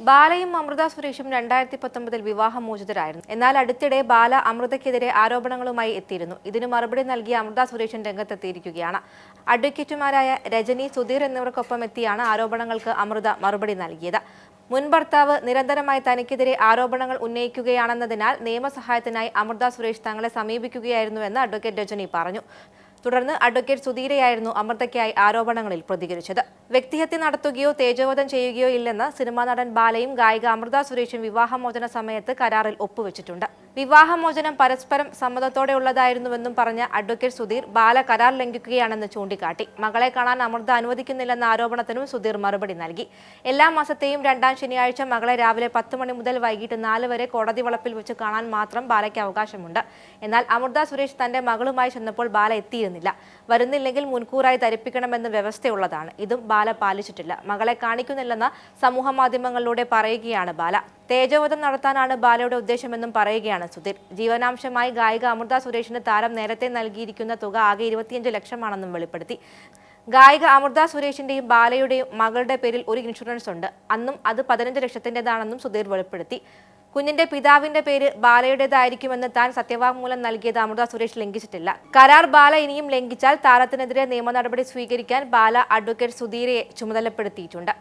ബാലയും അമൃത സുരേഷും രണ്ടായിരത്തി പത്തൊമ്പതിൽ വിവാഹമോചിതരായിരുന്നു. എന്നാൽ അടുത്തിടെ ബാല അമൃതയ്ക്കെതിരെ ആരോപണങ്ങളുമായി എത്തിയിരുന്നു. ഇതിന് മറുപടി നൽകിയ അമൃത സുരേഷൻ രംഗത്തെത്തിയിരിക്കുകയാണ്. അഡ്വക്കേറ്റുമാരായ രജനി സുധീർ എന്നിവർക്കൊപ്പം എത്തിയാണ് ആരോപണങ്ങൾക്ക് അമൃത മറുപടി നൽകിയത്. മുൻ ഭർത്താവ് നിരന്തരമായി തനിക്കെതിരെ ആരോപണങ്ങൾ ഉന്നയിക്കുകയാണെന്നതിനാൽ നിയമസഹായത്തിനായി അമൃത സുരേഷ് തങ്ങളെ സമീപിക്കുകയായിരുന്നുവെന്ന് അഡ്വക്കേറ്റ് രജനി പറഞ്ഞു. തുടർന്ന് അഡ്വക്കേറ്റ് സുധീരയായിരുന്നു അമൃതയ്ക്കായി ആരോപണങ്ങളിൽ പ്രതികരിച്ചത്. വ്യക്തിഹത്യ നടത്തുകയോ തേജോവധം ചെയ്യുകയോ ഇല്ലെന്ന് സിനിമാ നടൻ ബാലയും ഗായിക അമൃത സുരേഷും വിവാഹമോചന സമയത്ത് കരാറിൽ ഒപ്പുവെച്ചിട്ടുണ്ട്. വിവാഹമോചനം പരസ്പരം സമ്മതത്തോടെ ഉള്ളതായിരുന്നുവെന്നും പറഞ്ഞ അഡ്വക്കേറ്റ് സുധീർ ബാല കരാർ ലംഘിക്കുകയാണെന്ന് ചൂണ്ടിക്കാട്ടി. മകളെ കാണാൻ അമൃത അനുവദിക്കുന്നില്ലെന്ന ആരോപണത്തിനും സുധീർ മറുപടി നൽകി. എല്ലാ മാസത്തെയും രണ്ടാം ശനിയാഴ്ച മകളെ രാവിലെ പത്ത് മണി മുതൽ വൈകിട്ട് നാല് വരെ കോടതി വളപ്പിൽ വെച്ച് കാണാൻ മാത്രം ബാലയ്ക്ക് അവകാശമുണ്ട്. എന്നാൽ അമൃത സുരേഷ് തന്റെ മകളുമായി ചെന്നപ്പോൾ ബാല എത്തിയിരുന്നില്ല. വരുന്നില്ലെങ്കിൽ മുൻകൂറായി ധരിപ്പിക്കണമെന്ന് വ്യവസ്ഥയുള്ളതാണ്. ഇതും ബാല പാലിച്ചിട്ടില്ല. മകളെ കാണിക്കുന്നില്ലെന്ന് സമൂഹ മാധ്യമങ്ങളിലൂടെ പറയുകയാണ് ബാല. തേജോവധം നടത്താനാണ് ബാലയുടെ ഉദ്ദേശമെന്നും പറയുകയാണ് സുധീർ. ജീവനാംശമായി ഗായിക അമൃത സുരേഷിന് താരം നേരത്തെ നൽകിയിരിക്കുന്ന തുക ആകെ ഇരുപത്തിയഞ്ച് ലക്ഷമാണെന്നും വെളിപ്പെടുത്തി. ഗായിക അമൃത സുരേഷിന്റെയും ബാലയുടെയും മകളുടെ പേരിൽ ഒരു ഇൻഷുറൻസ് ഉണ്ട് അന്നും അത് പതിനഞ്ച് ലക്ഷത്തിന്റെതാണെന്നും സുധീർ വെളിപ്പെടുത്തി. കുഞ്ഞിന്റെ പിതാവിന്റെ പേര് ബാലയുടേതായിരിക്കുമെന്ന് താൻ സത്യവാങ്മൂലം നൽകിയത് അമൃത സുരേഷ് ലംഘിച്ചിട്ടില്ല. കരാർ ബാല ഇനിയും ലംഘിച്ചാൽ താരത്തിനെതിരെ നിയമ നടപടി സ്വീകരിക്കാൻ ബാല അഡ്വക്കേറ്റ് സുധീരയെ ചുമതലപ്പെടുത്തിയിട്ടുണ്ട്.